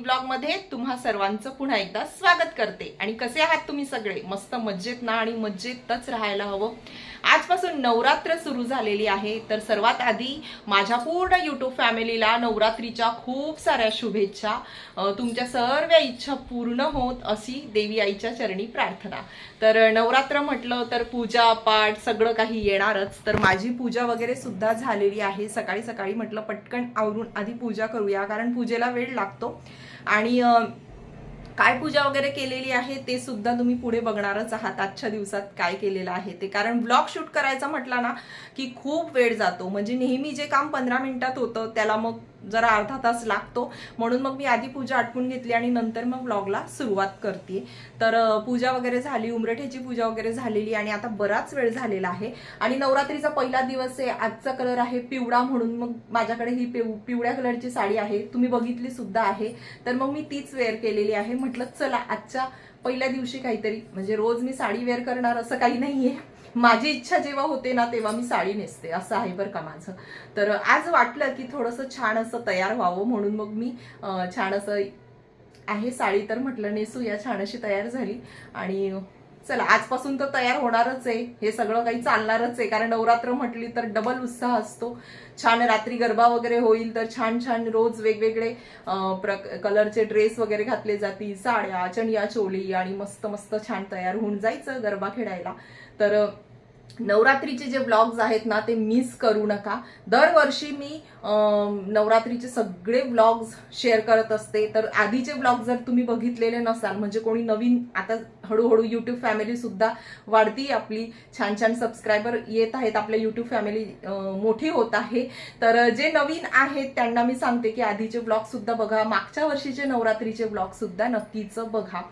ब्लॉगमध्ये ब्लॉगमध्ये तुम्हा सर्वांचं पुन्हा एकदा स्वागत करते. आणि कसे आहात तुम्ही सगळे? मस्त मज्जेत ना आणि मज्जेतच राहायला हवं. आजपासून नवरात्र सुरू झालेली आहे. तर सर्वात आधी माझ्या पूर्ण यूट्यूब फॅमिलीला नवरात्रीच्या खूप साऱ्या शुभेच्छा. तुमच्या सर्व इच्छा पूर्ण होत अशी देवी आईच्या चरणी प्रार्थना. तर नवरात्र म्हटलं तर पूजा पाठ सगळं काही येणारच. तर माझी पूजा वगैरे सुद्धा झालेली आहे. सकाळी सकाळी म्हटलं पटकन आवरून आधी पूजा करूया कारण पूजेला वेळ लागतो. आणि काय पूजा वगैरे केलेली आहे ते सुद्धा तुम्ही पुढे बघणारच आहात. आजच्या दिवसात काय केलेलं आहे ते. कारण ब्लॉग शूट करायचा म्हटला ना की खूप वेळ जातो. म्हणजे नेहमी जे काम पंधरा मिनिटात होतं त्याला मग जरा अर्धा तास लागतो. म्हणून मग मी आधी पूजा आटपून घेतली आणि नंतर मग ब्लॉगला सुरुवात करते. तर पूजा वगैरे झाली उमरठ्याची पूजा वगैरे झालेली आणि आता बराच वेळ झालेला आहे. आणि नवरात्रीचा पहिला दिवस आहे आजचा कलर आहे पिवळा म्हणून मग माझ्याकडे ही पिव पिवळ्या कलरची साडी आहे. तुम्ही बघितली सुद्धा आहे. तर मग मी तीच वेअर केलेली आहे. म्हटलं चला आजच्या पहिल्या दिवशी काहीतरी म्हणजे रोज मी साडी वेअर करणार असं काही नाहीये. माझी इच्छा जेव्हा होते ना तेव्हा मी साडी नेसते. असं आहे बरं का माझं. तर आज वाटलं की थोडंसं छान असं तयार व्हावं म्हणून मग मी छान असं आहे साडी तर म्हटलं नेसूया छान अशी तयार झाली. आणि चला आजपासून तर तयार होणारच आहे. हे सगळं काही चालणारच आहे. कारण नवरात्र म्हटली तर डबल उत्साह असतो. छान रात्री गरबा वगैरे होईल तर छान छान रोज वेगवेगळे प्रक कलरचे ड्रेस वगैरे घातले जातील. साड्या चणिया चोली आणि मस्त मस्त छान तयार होऊन जायचं गरबा खेळायला. तर नवरात्रीचे जे ब्लॉग्स आहेत ना ते मिस करू नका. दरवर्षी मी नवरात्रीचे सगळे ब्लॉग्स शेअर करत असते. तर आधीचे ब्लॉग जर तुम्ही बघितलेले नसाल म्हणजे कोणी नवीन आता हळूहळू युट्यूब फॅमिली सुद्धा वाढती आपली. छान छान सबस्क्रायबर येत आहेत. आपल्या युट्यूब फॅमिली मोठी होत आहे. तर जे नवीन आहेत त्यांना मी सांगते की आधीचे ब्लॉग सुद्धा बघा. मागच्या वर्षीचे नवरात्रीचे ब्लॉग सुद्धा नक्कीच बघा.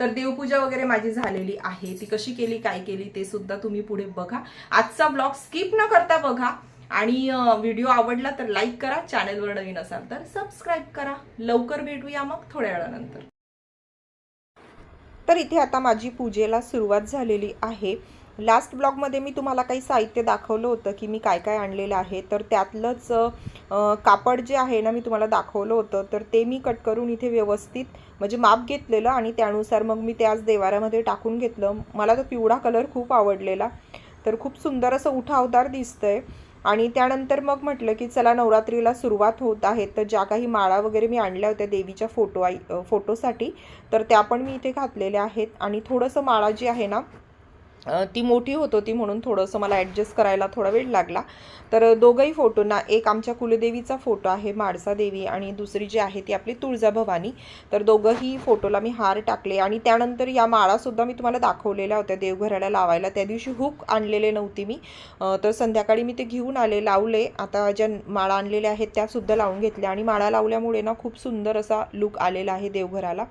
तर देवपूजा वगैरे माझी झालेली आहे. ती कशी केली काय केली ते सुद्धा तुम्ही पुढे बघा. आजचा ब्लॉग स्किप न करता बघा. आणि व्हिडिओ आवडला तर लाईक करा. चॅनलवर नवीन असाल तर सबस्क्राईब करा. लवकर भेटूया मग थोड्या वेळानंतर. तर इथे आता माझी पूजेला सुरुवात झालेली आहे. लास्ट ब्लॉगमध्ये मी तुम्हाला काही साहित्य दाखवलं होतं की मी काय काय आणलेलं आहे. तर त्यातलंच कापड जे आहे ना मी तुम्हाला दाखवलं होतं. तर ते मी कट करून इथे व्यवस्थित म्हणजे माप घेतलेलं आणि त्यानुसार मग मी त्याच देवाऱ्यामध्ये टाकून घेतलं. मला तो पिवळा कलर खूप आवडलेला. तर खूप सुंदर असं उठावदार दिसतंय. आणि त्यानंतर मग म्हटलं की चला नवरात्रीला सुरुवात होत आहे. तर ज्या काही माळा वगैरे मी आणल्या होत्या देवीच्या फोटो आई फोटोसाठी तर त्या पण मी इथे घातलेल्या आहेत. आणि थोडंसं माळा जी आहे ना ती मोठी होत होती म्हणून थोडंसं मला ॲडजस्ट करायला थोडा वेळ लागला. तर दोघंही फोटोंना एक आमच्या कुलदेवीचा फोटो आहे माडसा देवी आणि दुसरी जी आहे ती आपली तुळजाभवानी तर दोघंही फोटोला मी हार टाकले आणि त्यानंतर या माळासुद्धा मी तुम्हाला दाखवलेल्या होत्या देवघराला लावायला. त्या दिवशी हुक आणलेले नव्हती मी. तर संध्याकाळी मी ते घेऊन आले लावले. आता ज्या माळा आणलेल्या आहेत त्यासुद्धा लावून घेतल्या आणि माळा लावल्यामुळे ना खूप सुंदर असा लुक आलेला आहे देवघराला.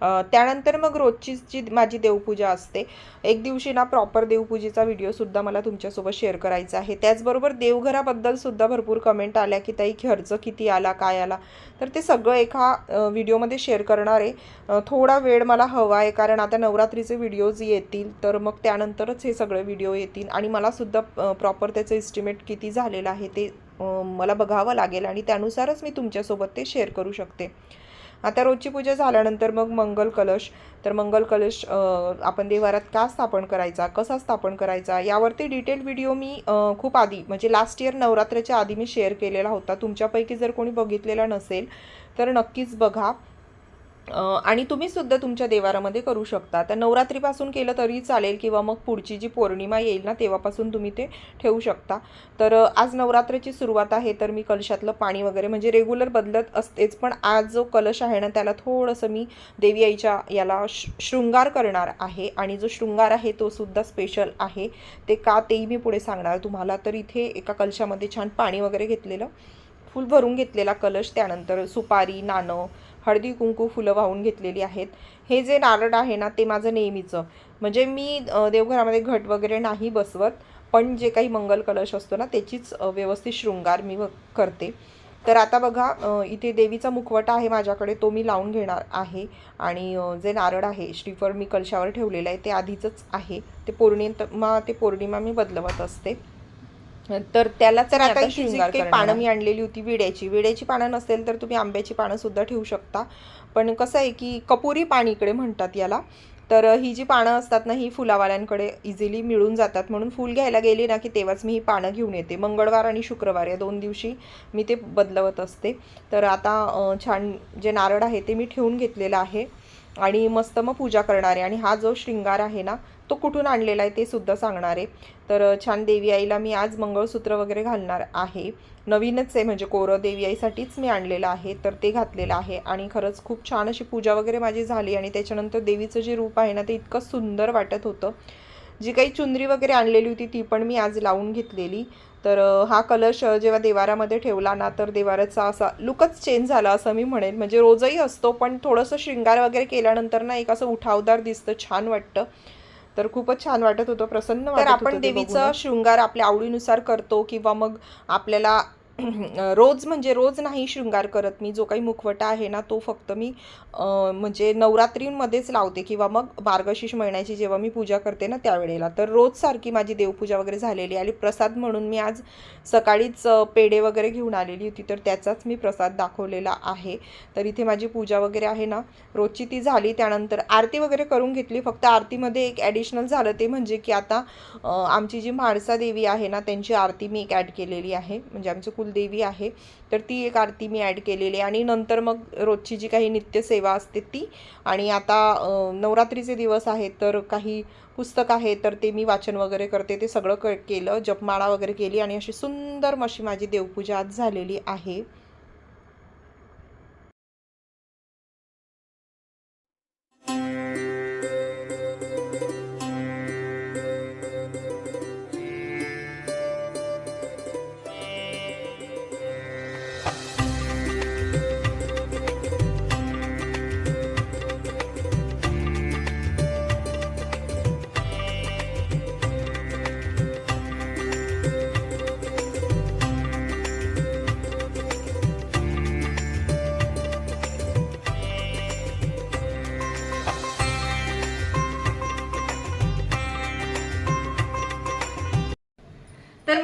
त्यानंतर मग रोजचीच जी माझी देवपूजा असते एक दिवशी ना प्रॉपर देवपूजेचा व्हिडिओसुद्धा मला तुमच्यासोबत शेअर करायचा आहे. त्याचबरोबर देवघराबद्दलसुद्धा भरपूर कमेंट आल्या की ताई खर्च किती आला काय आला? तर ते सगळं एका व्हिडिओमध्ये शेअर करणार आहे. थोडा वेळ मला हवा आहे कारण आता नवरात्रीचे व्हिडिओज येतील तर मग त्यानंतरच हे सगळे व्हिडिओ येतील. आणि मलासुद्धा प्रॉपर त्याचं एस्टिमेट किती झालेलं आहे ते मला बघावं लागेल आणि त्यानुसारच मी तुमच्यासोबत ते शेअर करू शकते. आता रोजची पूजा झाल्यानंतर मग मंगल कलश. तर मंगल कलश आपण देवारात का स्थापन करायचा? कसा स्थापन करायचा? यावरती डिटेल व्हिडिओ मी खूप आधी म्हणजे लास्ट इयर नवरात्राच्या आधी मी शेअर केलेला होता. तुमच्यापैकी जर कोणी बघितलेला नसेल तर नक्कीच बघा. आणि तुम्ही सुद्धा तुमच्या देवारामध्ये करू शकता. तर नवरात्रीपासून केलं तरी चालेल किंवा मग पुढची जी पौर्णिमा येईल ना तेव्हापासून तुम्ही ते ठेवू शकता. तर आज नवरात्रीची सुरुवात आहे तर मी कलशातलं पाणी वगैरे म्हणजे रेग्युलर बदलत असतेच पण आज जो कलश आहे ना त्याला थोडंसं मी देवी आईच्या याला श शृंगार करणार आहे. आणि जो शृंगार आहे तो सुद्धा स्पेशल आहे. ते का तेही मी पुढे सांगणार तुम्हाला. तर इथे एका कलशामध्ये छान पाणी वगैरे घेतलेलं फुल भरून घेतलेला कलश त्यानंतर सुपारी नाणं हळदी कुंकू फुलं वाहून घेतलेली आहेत. हे जे नारळ आहे ना ते माझं नेहमीचं. म्हणजे मी देवघरामध्ये घट वगैरे नाही बसवत पण जे काही मंगल कलश असतो ना त्याचीच व्यवस्थित शृंगार मी व- करते. तर आता बघा इथे देवीचा मुखवटा आहे माझ्याकडे तो मी लावून घेणार आहे. आणि जे नारळ आहे श्रीफळ मी कलशावर ठेवलेलं आहे ते आधीचंच आहे. ते पौर्णिमा ते पौर्णिमा मी बदलवत असते. तर त्याला तर आता जी काही पानं पानं मी आणलेली होती विड्याची. विड्याची पानं नसेल तर तुम्ही आंब्याची पानं सुद्धा ठेवू शकता. पण कसं आहे की कपुरी पाणी इकडे म्हणतात याला. तर ही जी पानं असतात ना ही फुलावाल्यांकडे इझिली मिळून जातात. म्हणून फुल घ्यायला गेली ना की तेव्हाच मी ही पानं घेऊन येते. मंगळवार आणि शुक्रवार या दोन दिवशी मी ते बदलवत असते. तर आता छान जे नारळ आहे ते मी ठेवून घेतलेलं आहे. आणि मस्त मग पूजा करणारे. आणि हा जो शृंगार आहे ना तो कुठून आणलेला आहे ते सुद्धा सांगणार आहे. तर छान देवी आईला मी आज मंगळसूत्र वगैरे घालणार आहे. नवीनच आहे म्हणजे कोरं देवी आईसाठीच मी आणलेलं आहे तर ते घातलेलं आहे. आणि खरंच खूप छान अशी पूजा वगैरे माझी झाली आणि त्याच्यानंतर देवीचं जे रूप आहे ना ते इतकं सुंदर वाटत होतं. जी काही चुंदरी वगैरे आणलेली होती ती पण मी आज लावून घेतलेली. तर हा कलश जेव्हा देवारामध्ये ठेवला ना तर देवाराचा असा लुकच चेंज झाला असं मी म्हणेन. म्हणजे रोजही असतो पण थोडंसं शृंगार वगैरे केल्यानंतर ना एक असं उठावदार दिसतं छान वाटतं. तर खूपच छान वाटत होतं प्रसन्न तर वाटत आपण देवीचं. शृंगार आपल्या आवडीनुसार करतो किंवा मग आपल्याला रोज म्हणजे रोज नाही शृंगार करत मी. जो काही मुखवटा आहे ना तो फक्त मी म्हणजे नवरात्रींमध्येच लावते किंवा मग मार्गशीर्ष महिन्याची जेव्हा मी पूजा करते ना त्यावेळेला. तर रोज सारखी माझी देवपूजा वगैरे झालेली आणि प्रसाद म्हणून मी आज सकाळीच पेढे वगैरे घेऊन आलेली होती. तर त्याचाच मी प्रसाद दाखवलेला आहे. तर इथे माझी पूजा वगैरे आहे ना रोजची ती झाली. त्यानंतर आरती वगैरे करून घेतली. फक्त आरतीमध्ये एक ॲडिशनल झालं ते म्हणजे की आता आमची जी म्हाळसा देवी आहे ना त्यांची आरती मी एक ॲड केलेली आहे. म्हणजे आमचं कुल कुलदेवी आहे तर ती एक आरती मी ॲड केलेली आणि नंतर मग रोजची जी काही नित्यसेवा असते ती. आणि आता नवरात्रीचे दिवस आहेत तर काही पुस्तक आहे तर ते मी वाचन वगैरे करते. ते सगळं क केलं जपमाळा वगैरे केली. आणि अशी सुंदर अशी माझी देवपूजा आज झालेली आहे.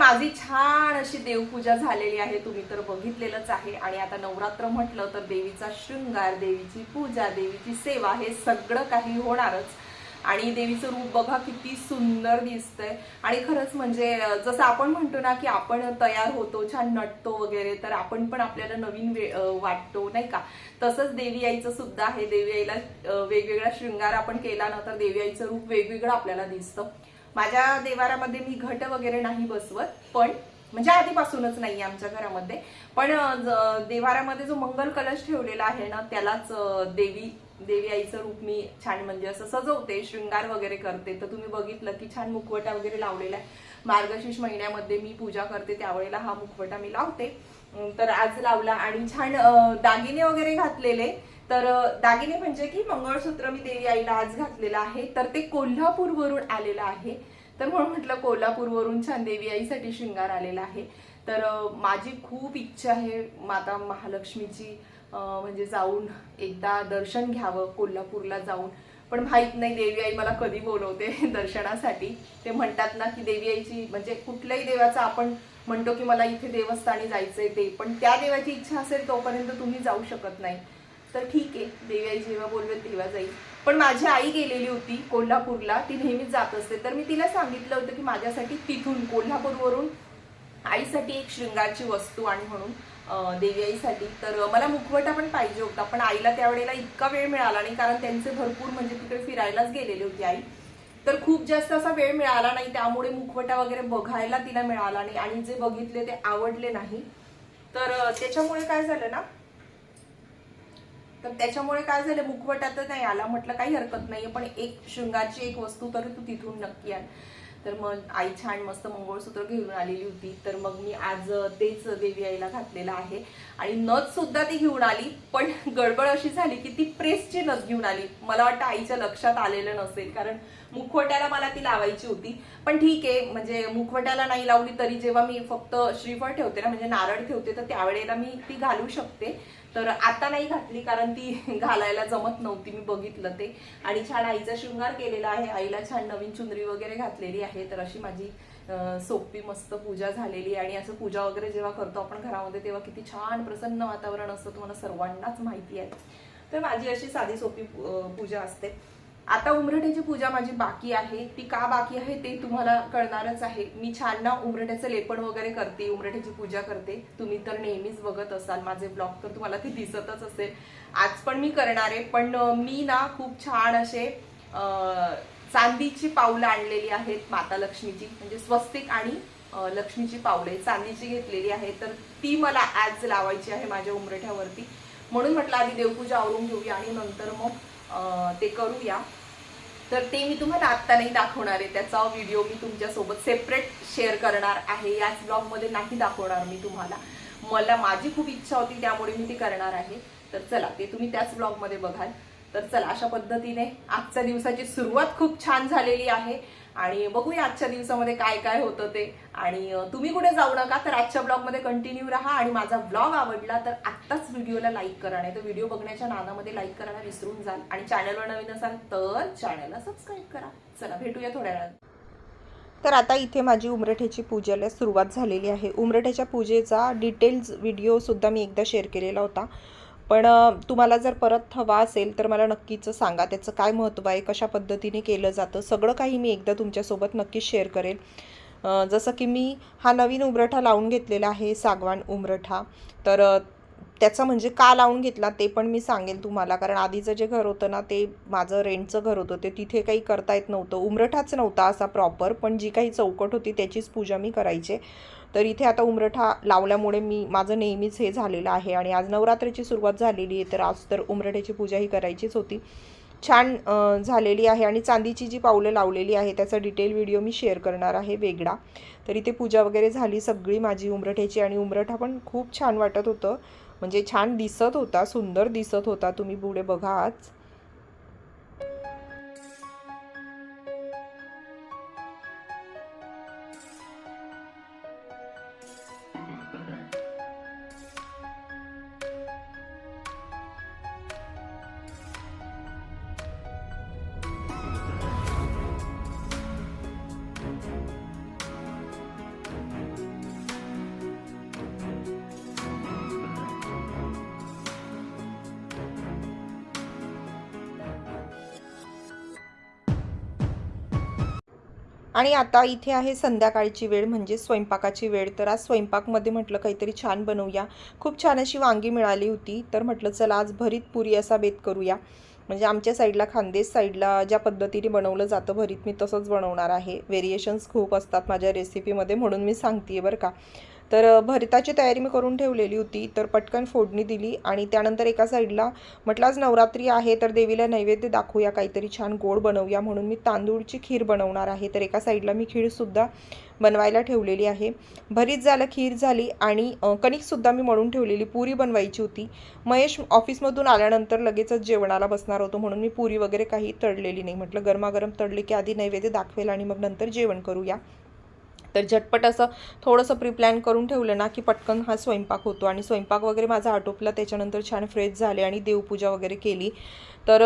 माझी छान अशी देवपूजा झालेली आहे. तुम्ही तर बघितलेलंच आहे. आणि आता नवरात्र म्हटलं तर देवीचा शृंगार देवीची पूजा देवीची सेवा हे सगळं काही होणारच. आणि देवीचं रूप बघा किती सुंदर दिसतंय. आणि खरंच म्हणजे जसं आपण म्हणतो ना की आपण तयार होतो छान नटतो वगैरे तर आपण पण आपल्याला नवीन वे वाटतो नाही का? तसंच देवी आईचं सुद्धा आहे. देवी आईला वेगवेगळा शृंगार आपण केला ना तर देवी आईचं रूप वेगवेगळं आपल्याला दिसतं. माझ्या देवारामध्ये मी घट वगैरे नाही बसवत पण म्हणजे आधीपासूनच नाही आमच्या घरामध्ये. पण ज- देवारामध्ये जो मंगल कलश ठेवलेला आहे ना त्यालाच देवी देवी आईचं रूप मी छान म्हणजे असं सजवते शृंगार वगैरे करते. तर तुम्ही बघितलं की छान मुखवटा वगैरे लावलेला आहे. मार्गशीर्ष महिन्यामध्ये मी पूजा करते त्यावेळेला हा मुखवटा मी लावते. तर आज लावला आणि छान दागिने वगैरे घातलेले. तर दागिने म्हणजे की मंगळसूत्र मी देवी आईला आज घातलेलं आहे. तर ते कोल्हापूरवरून आलेलं आहे. तर म्हणून म्हटलं कोल्हापूरवरून छान देवी आईसाठी शृंगार आलेला आहे. तर माझी खूप इच्छा आहे माता महालक्ष्मीची म्हणजे जाऊन एकदा दर्शन घ्यावं कोल्हापूरला जाऊन. पण माहीत नाही देवी आई मला कधी बोलवते दर्शनासाठी. ते म्हणतात ना की देवी आईची म्हणजे कुठल्याही देवाचा आपण म्हणतो की मला इथे देवस्थानी जायचंय ते. पण त्या देवाची इच्छा असेल तोपर्यंत तुम्ही जाऊ शकत नाही. तर ठीक आहे देवी आई जेव्हा बोलवेल तेव्हा जाईल. पण माझी आई गेलेली होती कोल्हापूरला ती नेहमीच जात असते. तर मी तिला सांगितलं होतं की माझ्यासाठी तिथून कोल्हापूरवरून आईसाठी एक शृंगारची वस्तू आणि म्हणून देवी आईसाठी. तर मला मुखवटा पण पाहिजे होता पण आईला त्यावेळेला इतका वेळ मिळाला नाही कारण त्यांचे भरपूर म्हणजे तिकडे फिरायलाच गेलेली होती आई. तर खूप जास्त असा वेळ मिळाला नाही त्यामुळे मुखवटा वगैरे बघायला तिला मिळाला नाही. आणि जे बघितले ते आवडले नाही. तर त्याच्यामुळे काय झालं ना तर त्याच्यामुळे काय झालं मुखवटा तर नाही आला. म्हटलं काही हरकत नाही पण एक शृंगारची एक वस्तू तर तू तिथून नक्की आण. तर मग आई छान मस्त मंगळसूत्र घेऊन आलेली होती. तर मग मी आज तेच देवी आईला घातलेलं आहे. आणि नथ सुद्धा ती घेऊन आली पण गडबड अशी झाली की ती प्रेसची नथ घेऊन आली. मला वाटतं आईच्या लक्षात आलेलं नसेल कारण मुखवट्याला मला ती लावायची होती. पण ठीक आहे म्हणजे मुखवट्याला नाही लावली तरी जेव्हा मी फक्त श्रीफळ ठेवते ना म्हणजे नारळ ठेवते तर त्यावेळेला मी ती घालू शकते. तर आता नाही घातली कारण ती घालायला जमत नव्हती मी बघितलं ते. आणि छान आईचा शृंगार केलेला आहे. आईला छान नवीन चुनरी वगैरे घातलेली आहे. तर अशी माझी सोपी मस्त पूजा झालेली आहे. आणि असं पूजा वगैरे जेव्हा करतो आपण घरामध्ये तेव्हा किती छान प्रसन्न वातावरण असतं. तुम्हाला सर्वांनाच माहिती आहे. तर माझी अशी साधी सोपी पूजा असते. आता उमरट्याची पूजा माझी बाकी आहे. ती का बाकी आहे ते तुम्हाला कळणारच आहे. मी छान ना उमरट्याचं लेपण वगैरे करते उमरट्याची पूजा करते. तुम्ही तर नेहमीच बघत असाल माझे ब्लॉग तर तुम्हाला ते दिसतच असेल. आज पण मी करणार आहे पण मी ना खूप छान असे चांदीची पावलं आणलेली आहेत माता लक्ष्मीची. म्हणजे स्वस्तिक आणि लक्ष्मीची पावले चांदीची घेतलेली आहे तर ती मला आज लावायची आहे माझ्या उमरठ्यावरती. म्हणून म्हटलं आधी देवपूजा आवरून घेऊया आणि नंतर मग ते करूया. तर ते मी तुम्हाला आत्ता नाही दाखवणार आहे त्याचा व्हिडिओ मी तुमच्यासोबत सेपरेट शेअर करणार आहे. याच ब्लॉगमध्ये नाही दाखवणार मी तुम्हाला. मला माझी खूप इच्छा होती त्यामुळे मी ती करणार आहे. तर चला ते तुम्ही त्याच ब्लॉगमध्ये बघाल. तर चला अशा पद्धतीने आजच्या दिवसाची सुरुवात खूप छान झालेली आहे. आणि बघूया आजच्या दिवसामध्ये काय काय होतं ते. आणि तुम्ही कुठे जाऊ नका तर आजच्या ब्लॉगमध्ये कंटिन्यू राहा आणि माझा ब्लॉग आवडला तर आत्ताच व्हिडिओला लाईक करा नाही तर व्हिडिओ बघण्याच्या नादामध्ये लाईक करायला विसरून जाल. आणि चॅनलवर नवीन असाल तर चॅनलला सबस्क्राईब करा. चला भेटूया थोड्या वेळात तर आता इथे माझी उमरठ्याची पूजेला सुरुवात झालेली आहे. उमरठ्याच्या पूजेचा डिटेल्स व्हिडिओसुद्धा मी एकदा शेअर केलेला होता. पण तुम्हाला जर परत हवा असेल तर मला नक्कीच सांगा त्याचं काय महत्त्व आहे कशा पद्धतीने केलं जातं सगळं काही मी एकदा तुमच्यासोबत नक्कीच शेअर करेल. जसं की मी हा नवीन उमरठा लावून घेतलेला आहे सागवान उमरठा. तर त्याचा म्हणजे का लावून घेतला ते पण मी सांगेल तुम्हाला. कारण आधीचं जे घर होतं ना ते माझं रेंटचं घर होतं. ते तिथे काही करता येत नव्हतं. उमरठाच नव्हता असा प्रॉपर पण जी काही चौकट होती त्याचीच पूजा मी करायचे. तर इथे आता उमरठा लावल्यामुळे मी माझं नेहमीच हे झालेलं आहे. आणि आज नवरात्रीची सुरुवात झालेली आहे तर आज तर उमरठ्याची पूजा ही करायचीच होती. छान झालेली आहे. आणि चांदीची जी पावलं लावलेली आहे त्याचा डिटेल व्हिडिओ मी शेअर करणार आहे वेगळा. तर इथे पूजा वगैरे झाली सगळी माझी उमरठ्याची. आणि उमरठा पण खूप छान वाटत होतं. म्हणजे छान दिसत होता सुंदर दिसत होता. तुम्ही पुढे बघा आज. आणि आता इथे आहे संध्याकाळची वेळ म्हणजे स्वयंपाकाची वेळ. तर आज स्वयंपाकमध्ये म्हटलं काहीतरी छान बनवूया. खूप छान अशी वांगी मिळाली होती. तर म्हटलं चला आज भरीत पुरी असा बेत करूया. म्हणजे आमच्या साईडला खानदेश साईडला ज्या पद्धतीने बनवलं जातं भरीत मी तसंच बनवणार आहे. व्हेरिएशन्स खूप असतात माझ्या रेसिपीमध्ये म्हणून मी सांगते आहे बरं का. तर भरताची तयारी मी करून ठेवलेली होती तर पटकन फोडणी दिली आणि त्यानंतर एका साईडला म्हटलं आज नवरात्री आहे तर देवीला नैवेद्य दाखवूया काहीतरी छान गोड बनवूया म्हणून मी तांदूळची खीर बनवणार आहे. तर एका साईडला मी खीरसुद्धा बनवायला ठेवलेली आहे. भरीत झालं खीर झाली आणि कणिकसुद्धा मी मळून ठेवलेली पुरी बनवायची होती. महेश ऑफिसमधून आल्यानंतर लगेचच जेवणाला बसणार होतो म्हणून मी पुरी वगैरे काही तळलेली नाही. म्हटलं गरमागरम तळली की आधी नैवेद्य दाखवेल आणि मग नंतर जेवण करूया. तर झटपट असं थोडंसं प्रिप्लॅन करून ठेवलं ना की पटकन हा स्वयंपाक होतो. आणि स्वयंपाक वगैरे माझा आटोपला त्याच्यानंतर छान फ्रेश झाले आणि देवपूजा वगैरे केली. तर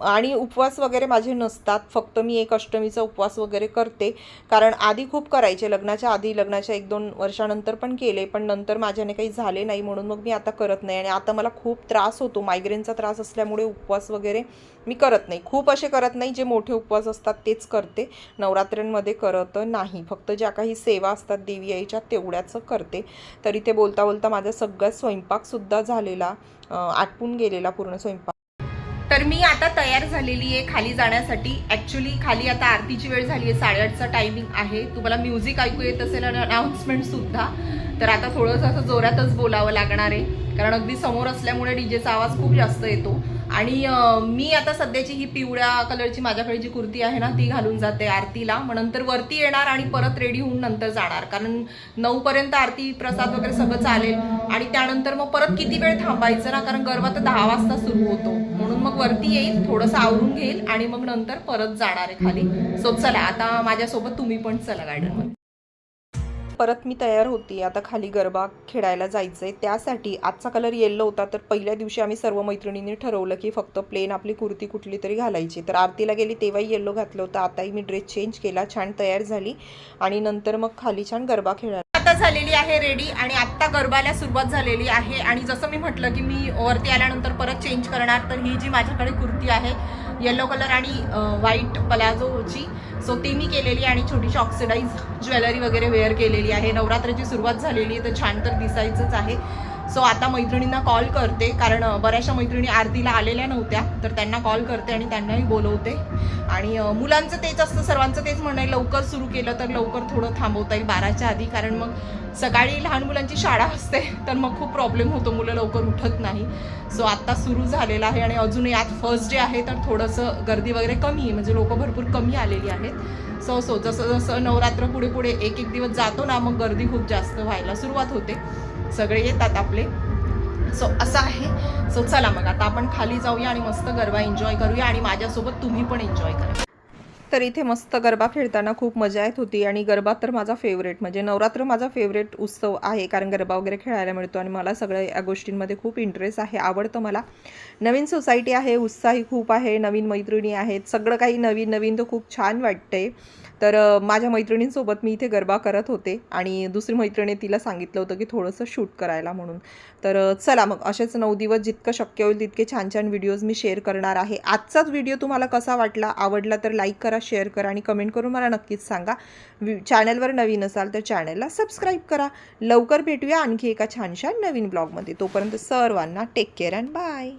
आणि उपवास वगैरे माझे नसतात. फक्त मी एक अष्टमीचा उपवास वगैरे करते. कारण आधी खूप करायचे. लग्नाच्या आधी लग्नाच्या एक दोन वर्षानंतर पण केले. पण नंतर माझ्याने काही झाले नाही म्हणून मग मी आता करत नाही. आणि आता मला खूप त्रास होतो. मायग्रेनचा त्रास असल्यामुळे उपवास वगैरे मी करत नाही. खूप असे करत नाही जे मोठे उपवास असतात तेच करते. नवरात्र्यांमध्ये करत नाही. फक्त ज्या काही सेवा असतात देवी आईच्या तेवढ्याच करते. तरी ते बोलता बोलता माझा सगळा स्वयंपाकसुद्धा झालेला आटपून गेलेला पूर्ण स्वयंपाक. तर मी आता तयार झालेली आहे खाली जाण्यासाठी. ॲक्च्युली खाली आता आरतीची वेळ झाली आहे. साडेआठचा टायमिंग आहे. तुम्हाला म्युझिक ऐकू येत असेल आणि अनाऊन्समेंटसुद्धा तर आता थोडंसं असं जोरातच बोलावं लागणार आहे. कारण अगदी समोर असल्यामुळे डीजेचा आवाज खूप जास्त येतो. आणि मी आता सध्याची ही पिवळ्या कलरची माझ्याकडे जी कुर्ती आहे ना ती घालून जाते आरतीला. मग नंतर वरती येणार आणि परत रेडी होऊन नंतर जाणार. कारण नऊ पर्यंत आरती प्रसाद वगैरे सगळं चालेल. आणि त्यानंतर मग परत किती वेळ थांबायचं ना कारण गरबा तर दहा वाजता सुरू होतो. म्हणून मग वरती येईल थोडंसं आवरून घेईल आणि मग नंतर परत जाणार आहे खाली. सो चला आता माझ्यासोबत तुम्ही पण चला गार्डनमध्ये. परत मी तयार होती. आता खाली गरबा खेळायला जायचं आहे त्यासाठी आजचा कलर येल्लो होता. तर पहिल्या दिवशी आम्ही सर्व मैत्रिणींनी ठरवलं की फक्त प्लेन आपली कुर्ती कुठली तरी घालायची. तर आरतीला गेली तेव्हाही येल्लो घातलं होतं. आताही मी ड्रेस चेंज केला छान तयार झाली. आणि नंतर मग खाली छान गरबा खेळायला आता झालेली आहे रेडी आणि आत्ता गरबाला सुरुवात झालेली आहे. आणि जसं मी म्हटलं की मी वरती आल्यानंतर परत चेंज करणार. तर ही जी माझ्याकडे कुर्ती आहे येलो कलर आणि व्हाईट पलाझोची सो ती मी केलेली आणि छोटीशी ऑक्सिडाईज ज्वेलरी वगैरे वेअर केलेली आहे. नवरात्राची सुरुवात झालेली आहे तर छान तर दिसायचंच आहे. सो आता मैत्रिणींना कॉल करते. कारण बऱ्याचशा मैत्रिणी आरतीला आलेल्या नव्हत्या. तर त्यांना कॉल करते आणि त्यांनाही बोलवते. आणि मुलांचं तेच असतं. सर्वांचं तेच म्हणणं आहे लवकर सुरू केलं तर लवकर थोडं थांबवता येईल बाराच्या आधी. कारण मग सकाळी लहान मुलांची शाळा असते तर मग खूप प्रॉब्लेम होतो. मुलं लवकर उठत नाही. सो आत्ता सुरू झालेला आहे आणि अजूनही आज फर्स्ट डे आहे तर थोडंसं गर्दी वगैरे कमी आहे. म्हणजे लोक भरपूर कमी आलेली आहेत. सो सो जसं जसं नवरात्र पुढे पुढे एक एक दिवस जातो ना मग गर्दी खूप जास्त व्हायला सुरुवात होते. सगळे येतात आपले. सो असं आहे. सो चला मग आता आपण खाली जाऊया आणि मस्त गरबा एन्जॉय करूया आणि माझ्यासोबत तुम्ही पण एन्जॉय करा. तर इथे मस्त गरबा खेळताना खूप मजा येत होती आणि गरबा तर माझा फेवरेट म्हणजे नवरात्र माझा फेवरेट उत्सव आहे कारण गरबा वगैरे खेळायला मिळतो आणि मला सगळ्या या गोष्टींमध्ये खूप इंटरेस्ट आहे आवडतं मला. नवीन सोसायटी आहे उत्साही खूप आहे नवीन मैत्रिणी आहेत सगळं काही नवीन नवीन तर खूप छान वाटते तर माझ्या मैत्रिणींसोबत मी इथे गरबा करत होते आणि दुसरी मैत्रिणी तिला सांगितलं होतं की थोडंसं शूट करायला म्हणून. तर चला मग असेच नऊ दिवस जितकं शक्य होईल तितके छान छान व्हिडिओज मी शेअर करणार आहे. आजचाच व्हिडिओ तुम्हाला कसा वाटला आवडला तर लाईक करा शेअर करा आणि कमेंट करून मला नक्कीच सांगा. चॅनलवर नवीन असाल तर चॅनलला सबस्क्राईब करा. लवकर भेटूया आणखी एका छानशा नवीन ब्लॉगमध्ये. तोपर्यंत सर्वांना टेक केअर अँड बाय.